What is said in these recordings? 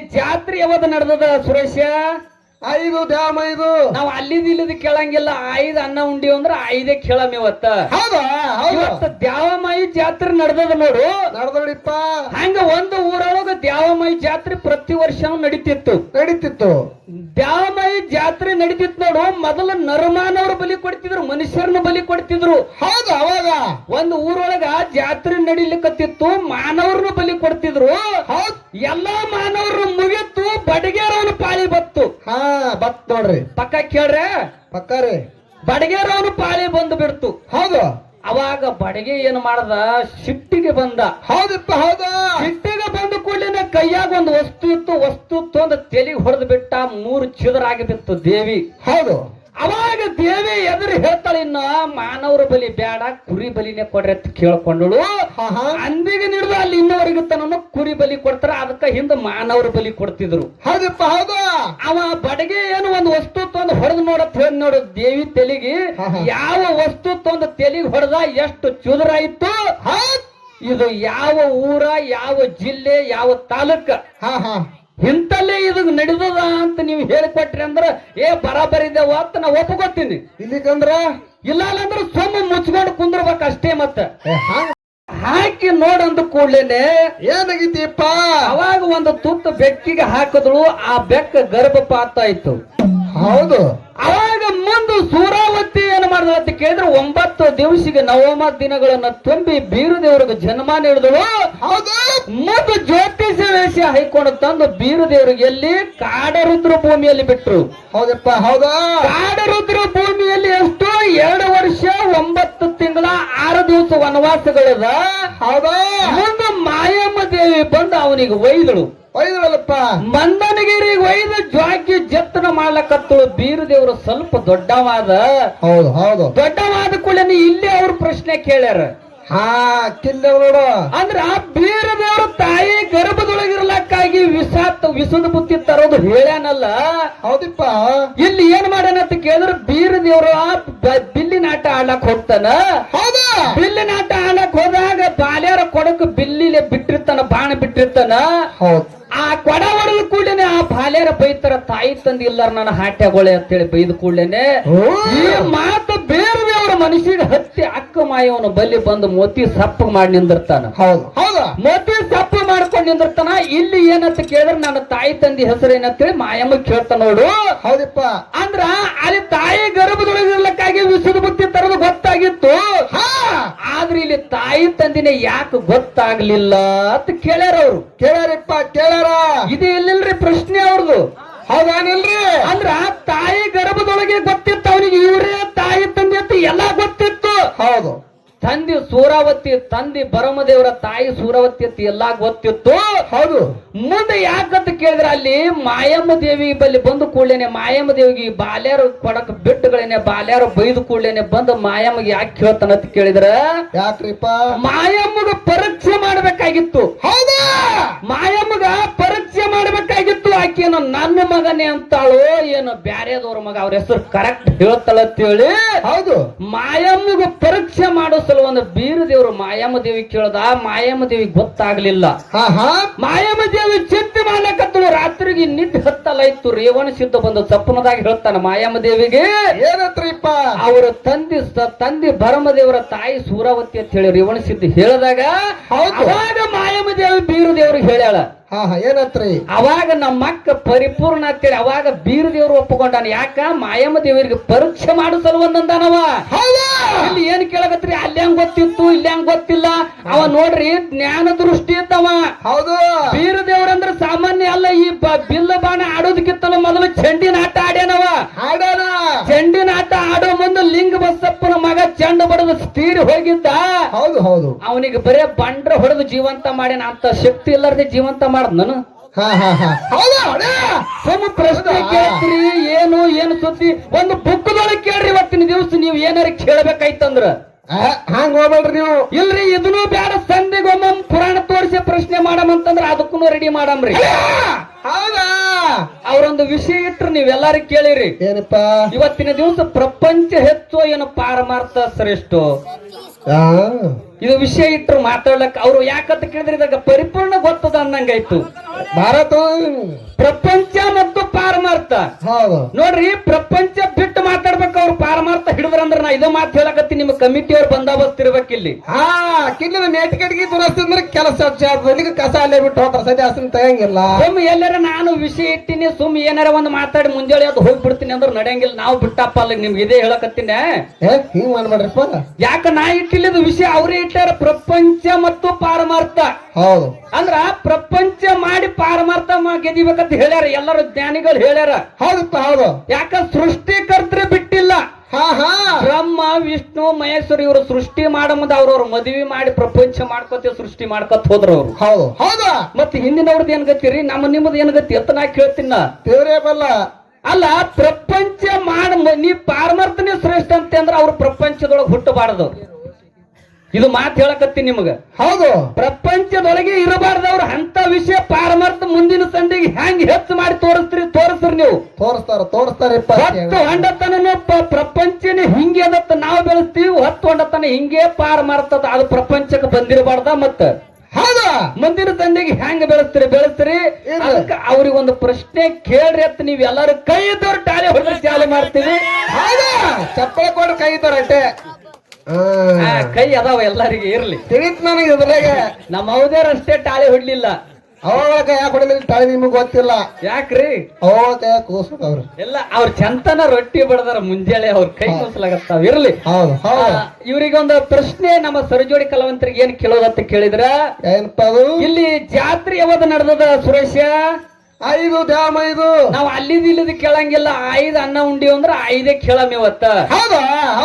ಜಾತ್ರೆ ಯಾವತ್ತು ನಡೆದದ ಸುರೇಶ? ಐದು ಡ್ಯಾಮ್ ಐದು. ನಾವ್ ಅಲ್ಲಿದ್ ಇಲ್ಲದ ಕೇಳಂಗಿಲ್ಲ. ಐದ್ ಅನ್ನ ಉಂಡಿ ಅಂದ್ರ ಐದೇ ಕೇಳಮ್ ಇವತ್ತ. ಹೌದಾ? ಇವತ್ತ ದ್ಯಾವಮಾಯಿ ಜಾತ್ರೆ ನಡೆದದ ನೋಡು. ನಡೆದೋಡಿಪ್ಪ ಹಂಗ ಒಂದು ಊರೊಳಗ ದ್ಯಾವಮಾಯಿ ಜಾತ್ರೆ ಪ್ರತಿ ವರ್ಷ ನಡೀತಿತ್ತು. ನಡೀತಿತ್ತು. ದ್ಯಾವಮಾಯಿ ಜಾತ್ರೆ ನಡೀತಿತ್ತು ನೋಡು. ಮೊದಲ ನರಮಾನವ್ರ ಬಲಿ ಕೊಡ್ತಿದ್ರು ಮನುಷ್ಯರನ್ನ ಬಲಿ ಕೊಡ್ತಿದ್ರು. ಹೌದು ಅವಾಗ. ಒಂದು ಊರೊಳಗ ಜಾತ್ರೆ ನಡಿಲಿಕ್ಕತ್ತಿತ್ತು ಮಾನವರನ್ನ ಬಲಿ ಕೊಡ್ತಿದ್ರು. ಹೌದ್. ಎಲ್ಲಾ ಮಾನವರು ಮುಗಿತ್ತು ಬಡಗೇರವನ ಪಾಳಿ ಬತ್ತು ಹಾ ಬತ್ ನೋಡ್ರಿ. ಪಕ್ಕ ಕೇಳ್ರೆ ಪಕ್ಕ ರೀ. ಬಡಗೇರವನು ಪಾಳಿ ಬಂದು ಬಿಡ್ತು. ಹೌದು. ಅವಾಗ ಬಡಗೆ ಏನ್ ಮಾಡ್ದ? ಶಿಫ್ಟಿಗೆ ಬಂದ. ಹೌದಪ್ಪ ಹೌದು. ಶಿಟ್ಟಿಗೆ ಬಂದ ಕೂಡಲಿನ ಕೈಯಾಗ ಒಂದು ವಸ್ತು ಇತ್ತು. ವಸ್ತು ಇತ್ತು ಒಂದು ತೆಲಿಗೆ ಹೊಡೆದು ಬಿಟ್ಟ ಮೂರು ಚಿದರಾಗಿ ಬಿತ್ತು ದೇವಿ. ಹೌದು. ಅವಾಗ ದೇವಿ ಎದುರು ಹೇಳ್ತಾಳೆ ಇನ್ನ ಮಾನವರ ಬಲಿ ಬೇಡ ಕುರಿ ಬಲಿನೇ ಕೊಡ್ರಿ ಅಂತ ಕೇಳ್ಕೊಂಡಳು. ಅಂದಿಗೆ ನಿಡ್ದ ಅಲ್ಲಿ ಇನ್ನವರೆಗೆ ತನನು ಕುರಿ ಬಲಿ ಕೊಡ್ತಾರ ಅದಕ್ಕ ಹಿಂದ ಮಾನವರ ಬಲಿ ಕೊಡ್ತಿದ್ರು. ಹೌದಪ್ಪ ಹೌದು. ಅವ ಬಡಗೆ ಏನು ಒಂದು ವಸ್ತು ತಂದು ಹೊಡೆದ್ ನೋಡತ್ ಹೇಳಿ ನೋಡು ದೇವಿ ತೆಲಿಗೆ. ಯಾವ ವಸ್ತು ತಂದು ತೆಲಿಗೆ ಹೊಡೆದ ಎಷ್ಟು ಚುದುರಾಯಿತು ಹೌದ್. ಇದು ಯಾವ ಊರ ಯಾವ ಜಿಲ್ಲೆ ಯಾವ ತಾಲೂಕ. ಹಾ ಹಾ ಇಂತಲ್ಲೇ ಇದು ನಡೆದದ ಅಂತ ನೀವು ಹೇಳಿಕೊಟ್ರಿ ಅಂದ್ರ ಏ ಬರಾಬರಿದೇವ ಅಂತ ನಾ ಒಪ್ಕೊತೀನಿ. ಇಲ್ಲಿಕಂದ್ರ ಇಲ್ಲ ಅಂದ್ರೆ ಸೊಮ್ಮ ಮುಚ್ಕೊಂಡು ಕುಂದ್ರಬೇಕು ಅಷ್ಟೇ ಮತ್ತ. ಹಾಕಿ ನೋಡಂದ ಕೂಡ್ಲೇನೆ ಏನಾಗಿದ್ದೀಪ್ಪ ಅವಾಗ ಒಂದು ತುತ್ತು ಬೆಕ್ಕಿಗೆ ಹಾಕಿದ್ರು ಆ ಬೆಕ್ಕ ಗರ್ಭಪಾತ ಆಯ್ತು. ಹೌದು. ಅವಾಗ ಮುಂದೆ ಸೂರಾವತಿ ಏನು ಮಾಡಿದ ಅಂತ ಕೇಳಿದ್ರೆ ಒಂಬತ್ತು ದಿವಸಿಗೆ ನವಮ ದಿನಗಳನ್ನ ತುಂಬಿ ಬೀರು ದೇವರಿಗೆ ಜನ್ಮ ನೀಡಿದಳು. ಹೌದು. ಮುಂದೆ ಜ್ಯೋತಿಷ ವೇಷ ಹೈಕೊಂಡು ತಂದು ಬೀರು ದೇವರಿಗೆ ಎಲ್ಲಿ? ಕಾಡರುದ್ರ ಭೂಮಿಯಲ್ಲಿ ಬಿಟ್ರು. ಹೌದಪ್ಪ ಹೌದಾ. ಕಾಡರುದ್ರ ಭೂಮಿಯಲ್ಲಿ ಎಷ್ಟು ಎರಡು ವರ್ಷ ಒಂಬತ್ತು ತಿಂಗಳ ಆರು ದಿವಸ ವನವಾಸಗಳಿದ. ಹೌದಾ. ಮುಂದೆ ಮಾಯಮ್ಮ ದೇವಿ ಬಂದು ಅವನಿಗೆ ಒಯ್ದಳು. ಒಯ್ದಳಲ್ಲಪ್ಪ ಮಂದನಗಿರಿ ಒಯ್ದ ಜ್ವಾಕಿ ಜತ್ತನ ಮಾಡ್ಲಕತ್ತಳು ಬೀರು ದೇವರು ಸ್ವಲ್ಪ ದೊಡ್ಡವಾದ. ಹೌದು ಹೌದು. ದೊಡ್ಡವಾದ ಕೂಡ ಇಲ್ಲಿ ಅವ್ರ ಪ್ರಶ್ನೆ ಕೇಳ್ಯಾರ. ಹಾ ಕಿಲ್ಲ ನೋಡು. ಅಂದ್ರ ಆ ಬೀರ ದೇವರು ತಾಯಿ ಗರ್ಭದೊಳಗಿರ್ಲಕ್ಕಾಗಿ ವಿಷಾತ್ ವಿಷದ ಬುತ್ತಿ ತರೋದು ಹೇಳ್ಯಾನಲ್ಲ. ಹೌದಿಪ್ಪ. ಇಲ್ಲಿ ಏನ್ ಮಾಡ್ಯಾನ ಅಂತ ಕೇಳಿದ್ರೆ ಬೀರ ದೇವರು ಆ ಬ- ಆಟ ಆಡಕ್ ಹೋಗ್ತಾನ? ಹೌದಾ. ಬಿಲ್ಲಿನ ಆಟ ಆಡಕ್ ಹೋದಾಗ ಬಾಲ್ಯಾರ ಕೊಡಕ್ ಬಿಲ್ಲಿಲೆ ಬಿಟ್ಟಿರ್ತಾನ ಬಾಣ ಬಿಟ್ಟಿರ್ತಾನ? ಹೌದು. ಆ ಕೊಡ ಹೊಡೆದ ಕೂಡಲೇ ಆ ಬಾಲ್ಯಾರ ಬೈತಾರ ತಾಯಿ ತಂದಿ ಇಲ್ಲಾರ ನನ್ನ ಹಾಟ್ಯಾಗೊಳೆ ಅಂತೇಳಿ ಬೈದ ಕೂಡಲೇನೆ. ಈ ಮಾತು ಬೇರೆ ದೇವರ ಮನುಷ್ಯನ ಹತ್ತಿ ಅಕ್ಕ ಮಾಯವನು ಬಲ್ಲಿ ಬಂದು ಮೋತಿ ಸಪ್ಪ ಮಾಡಿ ನಿಂದಿರ್ತಾನ. ಹೌದು. ಹೌದಾ. ಮೋತಿ ಸಪ್ಪ ಮಾಡ್ಕೊಂಡು ನಿಂದಿರ್ತಾನ ಇಲ್ಲಿ ಏನಂತ ಕೇಳಿದ್ರೆ ನನ್ನ ತಾಯಿ ತಂದಿ ಹೆಸರು ಏನಂತೇಳಿ ಮಾಯಮ್ಮ ಕೇಳ್ತಾನ ನೋಡು. ಹೌದಪ್ಪ. ಅಂದ್ರ ಅಲ್ಲಿ ತಾಯಿ ಗೊತ್ತಾಗಿತ್ತು. ಹಾ ಆದ್ರೆ ಇಲ್ಲಿ ತಾಯಿ ತಂದಿನ ಯಾಕೆ ಗೊತ್ತಾಗ್ಲಿಲ್ಲ ಅಂತ ಕೇಳ್ಯಾರ ಅವ್ರು. ಕೇಳ್ಯಾರಪ್ಪ ಕೇಳ್ಯಾರ. ಇದು ಇಲ್ಲಿಲ್ರಿ ಪ್ರಶ್ನೆ ಅವ್ರದ್ದು ಹೌದಾನಿಲ್ರಿ ಅಂದ್ರ ತಾಯಿ ಗರ್ಭದೊಳಗೆ ಗೊತ್ತಿತ್ತು ಅವನಿಗೆ ಇವರೇ ತಾಯಿ ತಂದೆ ಅಂತ ಎಲ್ಲಾ ಗೊತ್ತಿತ್ತು. ಹೌದು. ತಂದೆ ಸೂರಾವತಿ ತಂದಿ ಬರಮದೇವರ ತಾಯಿ ಸೂರಾವತಿ ಅಂತ ಎಲ್ಲಾ ಗೊತ್ತಿತ್ತು. ಹೌದು. ಮುಂದೆ ಯಾಕಂತ ಕೇಳಿದ್ರೆ ಅಲ್ಲಿ ಮಾಯಮ್ಮ ದೇವಿ ಬಲ್ಲಿ ಬಂದು ಕೂಡಲೇನೆ ಮಾಯಮ್ಮ ದೇವಿಗೆ ಬಾಲ್ಯಾರು ಕೊಡಕ್ ಬಿಟ್ಟುಗಳೇನೆ ಬಾಲ್ಯಾರು ಬೈದು ಕೂಡಲೇನೆ ಬಂದು ಮಾಯಮ್ಮಗೆ ಯಾಕೆ ಹೇಳ್ತಾನಂತ ಕೇಳಿದ್ರ ಯಾಕ್ರಿಪ್ಪ? ಮಾಯಮ್ಮಗ ಪರೀಕ್ಷೆ ಮಾಡ್ಬೇಕಾಗಿತ್ತು. ಹೌದಾ? ಮಾಯಮ್ಮಗ ಪರೀಕ್ಷೆ ಮಾಡ್ಬೇಕಾಗಿತ್ತು. ಆಕೆನ ನನ್ನ ಮಗನೇ ಅಂತಾಳು ಏನು ಬ್ಯಾರೇದವ್ರ ಮಗ ಅವ್ರ ಹೆಸರು ಕರೆಕ್ಟ್ ಹೇಳ್ತಾಳಂತೇಳಿ ಹೌದು. ಮಾಯಮ್ಮಗ ಪರೀಕ್ಷೆ ಮಾಡೋ ಸಲುವಾಗಿ ಬೀರ ದೇವ್ರು ಮಾಯಮ್ಮ ದೇವಿ ಕೇಳ್ದ ಮಾಯಮ್ಮ ದೇವಿ ಗೊತ್ತಾಗ್ಲಿಲ್ಲ. ಮಾಯಾಮ ಮಾಯಮ್ಮ ದೇವಿ ಚಿಂತೆ ಮಾಡ್ಲಕತ್ತಳು ರಾತ್ರಿಗೆ ನಿದ್ದೆ ಹತ್ತಲ್ಲ ಇತ್ತು ರೇವಣ ಸಿದ್ಧ ಬಂದು ಸಪ್ಪನದಾಗಿ ಹೇಳ್ತಾನ ಮಾಯಮ್ಮ ದೇವಿಗೆ. ಏನತ್ರಿಪ್ಪ? ಅವರ ತಂದೆ ತಂದಿ ಭರಮದೇವರ ತಾಯಿ ಸೂರಾವತಿ ಅಂತ ಹೇಳಿ ರೇವಣ ಸಿದ್ಧ ಹೇಳಿದಾಗ ಹೌದು. ಅವಾಗ ಮಾಯಮ್ಮ ದೇವಿ ಬೀರು ದೇವ್ರಿಗೆ ಹೇಳ್ಯಾಳ ಏನತ್ರಿ? ಅವಾಗ ನಮ್ಮ ಅಕ್ಕ ಪರಿಪೂರ್ಣ ಅಂತೇಳಿ ಅವಾಗ ಬೀರ ದೇವ್ರು ಒಪ್ಪಿಕೊಂಡಾನ ಯಾಕ? ಮಾಯಮ್ಮ ದೇವರಿಗೆ ಪರೀಕ್ಷೆ ಮಾಡಿಸಲು ಒಂದಂದಾನವ. ಇಲ್ಲಿ ಗೊತ್ತಿತ್ತು ಇಲ್ಲಿ ಹಂಗ್ ಗೊತ್ತಿಲ್ಲ. ಅವ ನೋಡ್ರಿ ಜ್ಞಾನ ದೃಷ್ಟಿ ಇದ್ದವ. ಹೌದು. ಬೀರ ದೇವ್ರಂದ್ರ ಸಾಮಾನ್ಯ ಅಲ್ಲ ಈ ಬಿಲ್ಲ ಬಾಣ ಆಡೋದಕ್ಕಿತ್ತಲ್ಲ ಮೊದಲು ಚೆಂಡಿನ ಆಟ ಆಡ್ಯಾನವ. ಆಡೋಣ ಚೆಂಡಿನ ಆಟ ಆಡೋ ಮುಂದೆ ಲಿಂಗ ಬಸಪ್ಪನ ಮಗ ಚೆಂಡ ಬಡದ ಸ್ತೀರ್ ಹೋಗಿದ್ದ. ಹೌದು ಹೌದು. ಅವನಿಗೆ ಬರೇ ಬಂಡ್ರ ಹೊಡೆದು ಜೀವಂತ ಮಾಡ್ಯಾನ ಅಂತ ಶಕ್ತಿ ಇಲ್ಲಾರ್ದೆ ಜೀವಂತ ಮಾಡದ್ ನಾನು? ಸುಮ್ಮ ಪ್ರಶ್ನೆ? ಕೇಳ್ತೀರಿ ಏನು ಏನು ಸುದ್ದಿ? ಒಂದು ಬುಕ್ದೊಳಗೆ ಕೇಳ್ರಿ ಇವತ್ತಿನ ದಿವಸ ನೀವು ಏನಾರ ಕೇಳ್ಬೇಕಾಯ್ತಂದ್ರ. ಹಂಗ್ ಹೋಗ್ಬೇಡ್ರಿ ನೀವು. ಇಲ್ರಿ ಇದನ್ನು ಬೇಡ ಒಂದೊಂದು ಪುರಾಣ ತೋರಿಸಿ ಪ್ರಶ್ನೆ ಮಾಡಮಂತಂದ್ರ ಅದಕ್ಕೂ ರೆಡಿ ಮಾಡಮ್ರಿ. ಹೌದಾ? ಅವರೊಂದು ವಿಷಯ ಇಟ್ರು ನೀವೆಲ್ಲಾರು ಕೇಳಿರಿ. ಏನಪ್ಪ? ಇವತ್ತಿನ ದಿವಸ ಪ್ರಪಂಚ ಹೆಚ್ಚು ಏನು ಪಾರಮಾರ್ಥ ಶ್ರೇಷ್ಠ. ಆ, ಇದು ವಿಷಯ ಇಟ್ಟರು ಮಾತಾಡ್ಲಕ್ ಅವರು ಯಾಕಂತ ಕೇಳಿದ್ರೆ ಇದಾಗ ಪರಿಪೂರ್ಣ ಗೊತ್ತದ ಅನ್ನಂಗಾಯ್ತು ಭಾರತ ಪ್ರಪಂಚ ಮತ್ತು ಪಾರಮಾರ್ಥ. ನೋಡ್ರಿ ಪ್ರಪಂಚ ಬಿಟ್ಟು ಮಾತಾಡ್ಬೇಕು ಅವ್ರು ಪಾರಮಾರ್ಥ ಹಿಡಿದ್ರಂದ್ರ ನಾ ಇದು ಮಾತು ಹೇಳಕತ್ತಿ ನಿಮ್ಮ ಕಮಿಟಿಯವ್ರು ಬಂದಾಬಸ್ತ್ ಇರ್ಬೇಕು ಇಲ್ಲಿ. ಹಾ ಕಿಲ್ಲಿನ ನೇಟಿಕಡಿಗೆ ದುರಸ್ತಿಂದ್ರೆ ಕೆಲಸ ಕಸ ಅಲ್ಲೇ ಬಿಟ್ಟು ಹೋಗ್ತಾರೆ ಸದ್ಯ ಹಸನ್ ತಗಂಗಿಲ್ಲ. ಸುಮ್ ಎಲ್ಲರ ನಾನು ವಿಷಯ ಇಟ್ಟಿನಿ ಸುಮ್ ಏನಾರ ಒಂದು ಮಾತಾಡಿ ಮುಂಜಾನೆ ಅದು ಹೋಗ್ಬಿಡ್ತೀನಿ ಅಂದ್ರೆ ನಡೆಯಂಗಿಲ್ಲ. ನಾವು ಬಿಟ್ಟಪ್ಪ ಅಲ್ಲಿ ನಿಮ್ಗೆ ಇದೇ ಹೇಳಕತ್ತೀನಿ. ಹಿಂಗ್ ಮಾಡ್ಬೇಡ್ರಿಪ್ಪ. ಯಾಕ ನಾ ಇಟ್ಟಿಲ್ಲದ ವಿಷಯ ಅವರೇ ಪ್ರಪಂಚ ಮತ್ತು ಪಾರಮಾರ್ಥ. ಹೌದು. ಅಂದ್ರ ಪ್ರಪಂಚ ಮಾಡಿ ಪಾರಮಾರ್ಥ ಗೆದಿಬೇಕಂತ ಹೇಳ್ಯಾರ ಎಲ್ಲರೂ ಜ್ಞಾನಿಗಳು ಹೇಳ್ಯಾರ. ಹೌದು ಹೌದು. ಯಾಕ ಸೃಷ್ಟಿಕರ್ತರೆ ಬಿಟ್ಟಿಲ್ಲ. ಹಾ ಹಾ. ಬ್ರಹ್ಮ ವಿಷ್ಣು ಮಹೇಶ್ವರ ಇವರು ಸೃಷ್ಟಿ ಮಾಡಮದ ಅವ್ರವ್ರು ಅವ್ರವ್ರ ಮದುವೆ ಮಾಡಿ ಪ್ರಪಂಚ ಮಾಡ್ಕೊತ ಸೃಷ್ಟಿ ಮಾಡ್ಕೊತ ಹೋದ್ರ ಅವ್ರು. ಹೌದು. ಹೌದಾ? ಮತ್ತೆ ಹಿಂದಿನವ್ರದ್ದು ಏನ್ ಗತಿರಿ ನಮ್ಮ ನಿಮ್ಮದು ಏನ್ ಗತಿ? ಅಂತ ನಾ ಕೇಳ್ತೀನ ದೇವರೇ ಬಲ್ಲ. ಅಲ್ಲ ಪ್ರಪಂಚ ಮಾಡ ನೀ ಪಾರಮಾರ್ಥನೇ ಶ್ರೇಷ್ಠ ಅಂತ ಅಂದ್ರೆ ಅವ್ರು ಪ್ರಪಂಚದೊಳಗೆ ಹುಟ್ಟಬಾರದು ಇದು ಮಾತು ಹೇಳಕತ್ತಿ ನಿಮಗ. ಹೌದು. ಪ್ರಪಂಚದೊಳಗೆ ಇರಬಾರ್ದವ್ರು ಅಂತ ವಿಷಯ ಪಾರಮಾರ್ಥ ಮುಂದಿನ ಸಂದಿಗೆ ಹೆಂಗ್ ಹೆಚ್ಚು ಮಾಡಿ ತೋರಿಸ್ತೀರಿ ತೋರಿಸ್ರಿ ನೀವು. ತೋರಿಸ್ತಾರ ತೋರಿಸ್ತಾರಪ್ಪ ಹೊತ್ತು ಹೊಂಡತನ ಪ್ರಪಂಚನೇ ಹಿಂಗೆ ಅದತ್ತ ನಾವು ಬೆಳೆಸ್ತೀವಿ ಹೊತ್ತು ಹೊಂಡತನ ಹಿಂಗೆ ಪಾರಮಾರ್ಥದ ಅದು ಪ್ರಪಂಚಕ್ಕೆ ಬಂದಿರಬಾರ್ದ ಮತ್ತ? ಹೌದಾ. ಮುಂದಿನ ತಂದೆಗೆ ಹೆಂಗ್ ಬೆಳೆಸ್ತೀರಿ ಬೆಳೆಸ್ತೀರಿ. ಅದಕ್ಕೆ ಅವ್ರಿಗೆ ಒಂದು ಪ್ರಶ್ನೆ ಕೇಳ್ರಿ ಅಂತ ನೀವ್ ಎಲ್ಲಾರು ಕೈ ಇದ್ದವ್ರು ಟಾಲೆ ಹೊಡೆದ್ರೆ ಚಾಲೆ ಮಾಡ್ತೀವಿ. ಹೌದಾ. ಚಪ್ಪಳ ಕೊಡ್ರಿ ಕೈ ಆ, ಕೈ ಅದಾವ ಎಲ್ಲರಿಗೆ ಇರ್ಲಿ. ತಿಳಿತ್ ನನಗೆ ಇದ್ರಾಗ. ನಮ್ಮ ಅವದೇರ್ ಅಷ್ಟೇ ತಾಳಿ ಹೊಡ್ಲಿಲ್ಲ. ಅವಾಗ ಯಾಕೆ ಹೊಡಿಲಿಲ್ಲ? ತಾಳಿ ನಿಮಗ್ ಗೊತ್ತಿಲ್ಲ. ಯಾಕ್ರಿ? ಅವಾಗ ಕೂಸ್ಬೇಕವ್ರ ಕೂಸ್ಬಿಟ್ಟವ್ರು ಎಲ್ಲ ಅವ್ರ ಚಂತನ ರೊಟ್ಟಿ ಬಡದಾರ ಮುಂಜಾನೆ ಅವ್ರ ಕೈ ಕೂಸಲಾಗತ್ತಾವ ಇರ್ಲಿ. ಹೌದು ಹೌದು. ಇವರಿಗೊಂದು ಪ್ರಶ್ನೆ ನಮ್ಮ ಸರಜೋಡಿ ಕಲಾವಂತರಿಗೆ ಏನ್ ಕೇಳೋದಂತ ಕೇಳಿದ್ರ? ಏನಪ್ಪ ಅದು ಇಲ್ಲಿ ಜಾತ್ರೆ ಯಾವಾಗ ನಡೆದದ ಸುರೇಶ? ಐದು ಡ್ಯಾಮ್ ಐದು. ನಾವ್ ಅಲ್ಲಿದ ಇಲ್ಲದ ಕೇಳಂಗಿಲ್ಲ ಐದ್ ಅನ್ನ ಉಂಡಿ ಅಂದ್ರ ಐದೇ ಕೇಳಮ್ ಇವತ್ತ. ಹೌದಾ?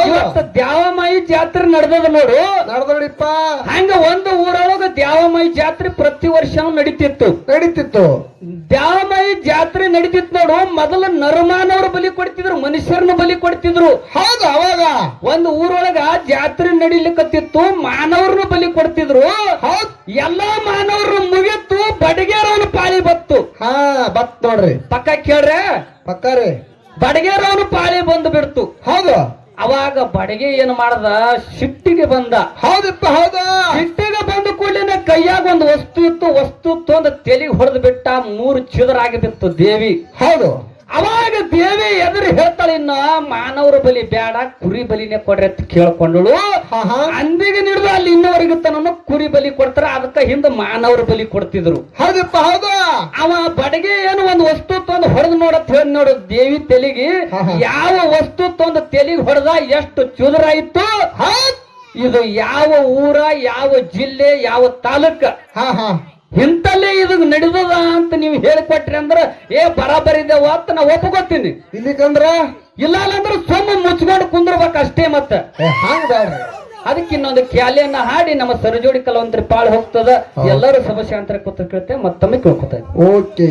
ಇವತ್ತ ದ್ಯಾವಮಾಯಿ ಜಾತ್ರೆ ನಡೆದದ ನೋಡು. ನಡೆದೋಡಿಪ್ಪ ಹಂಗ ಒಂದು ಊರೊಳಗ ದ್ಯಾವಮಾಯಿ ಜಾತ್ರೆ ಪ್ರತಿ ವರ್ಷ ನಡೀತಿತ್ತು. ನಡೀತಿತ್ತು. ದ್ಯಾವಮಾಯಿ ಜಾತ್ರೆ ನಡೀತಿತ್ತು ನೋಡು ಮೊದಲ ನರಮಾನವ್ರ ಬಲಿ ಕೊಡ್ತಿದ್ರು ಮನುಷ್ಯರನ್ನ ಬಲಿ ಕೊಡ್ತಿದ್ರು. ಹೌದು ಅವಾಗ. ಒಂದು ಊರೊಳಗ ಜಾತ್ರೆ ನಡಿಲಿಕ್ಕತ್ತಿತ್ತು ಮಾನವರನ್ನ ಬಲಿ ಕೊಡ್ತಿದ್ರು. ಹೌದ್. ಎಲ್ಲಾ ಮಾನವರು ಮುಗಿತ್ತು ಬತ್ತು ಹಾ ಬತ್ ನೋಡ್ರಿ. ಪಕ್ಕ ಕೇಳ್ರೆ? ರೀ. ಬಡಗೇರವನು ಪಾಳಿ ಬಂದು ಬಿಡ್ತು. ಹೌದು. ಅವಾಗ ಬಡಗೆ ಏನ್ ಮಾಡದ? ಸಿಟ್ಟಿಗೆ ಬಂದ. ಹೌದಪ್ಪ ಹೌದು. ಸಿಟ್ಟಿಗೆ ಬಂದ ಕೂಡಲಿನ ಕೈಯಾಗ ಒಂದು ವಸ್ತು ಇತ್ತು. ವಸ್ತು ಇತ್ತು ಒಂದು ತೆಲಿಗೆ ಹೊಡೆದು ಬಿಟ್ಟ ಮೂರು ಚಿದರಾಗಿ ಬಿತ್ತು ದೇವಿ. ಹೌದು. ಅವಾಗ ದೇವಿ ಎದುರು ಹೇಳ್ತಾಳೆ ಇನ್ನ ಮಾನವರ ಬಲಿ ಬೇಡ ಕುರಿ ಬಲಿನೇ ಕೊಡ್ರಿ ಅಂತ ಕೇಳ್ಕೊಂಡಳು. ಅಂದಿಗೆ ನಿಡ್ದು ಅಲ್ಲಿ ಇನ್ನವರೆಗೆ ತನನು ಕುರಿ ಬಲಿ ಕೊಡ್ತಾರ ಅದಕ್ಕ ಹಿಂದ ಮಾನವರ ಬಲಿ ಕೊಡ್ತಿದ್ರು. ಹೌದಪ್ಪ ಹೌದು? ಅವ ಬಡಗೆ ಏನು ಒಂದು ವಸ್ತು ತಂದು ಹೊಡೆದ್ ನೋಡತ್ ಹೇಳಿ ನೋಡು ದೇವಿ ತೆಲಿಗೆ. ಯಾವ ವಸ್ತು ತಂದು ತೆಲಿಗೆ ಹೊಡೆದ ಎಷ್ಟು ಚುದುರಾಯಿತು ಇತ್ತು. ಇದು ಯಾವ ಊರ ಯಾವ ಜಿಲ್ಲೆ ಯಾವ ತಾಲೂಕ. ಹಾ ಹಾ ಇಂತಲ್ಲೇ ಇದು ನಡೆದದ ಅಂತ ನೀವು ಹೇಳಿಕೊಟ್ರಿ ಅಂದ್ರ ಏ ಬರಾಬರಿದೇವ ಅಂತ ನಾ ಒಪ್ಕೋತೀನಿ. ಇಲ್ಲಿಕಂದ್ರ? ಇಲ್ಲ ಅಂದ್ರೆ ಸುಮ್ಮ ಮುಚ್ಕೊಂಡು ಕುಂದ್ರಬೇಕು ಅಷ್ಟೇ ಮತ್ತ. ಹಂಗ್ ಅದಕ್ಕೆ ಇನ್ನೊಂದು ಖ್ಯಾಲಿಯನ್ನ ಹಾಡಿ ನಮ್ಮ ಸರಜೋಡಿ ಕಲಾವಂತರಿ ಪಾಳು ಹೋಗ್ತದ. ಎಲ್ಲರೂ ಸಮಸ್ಯೆ ಅಂತ ಕೂತ ಕೇಳ್ತೇವೆ ಮತ್ತೊಮ್ಮೆ ಕೇಳ್ಕೊತಾರೆ. ಓಕೆ.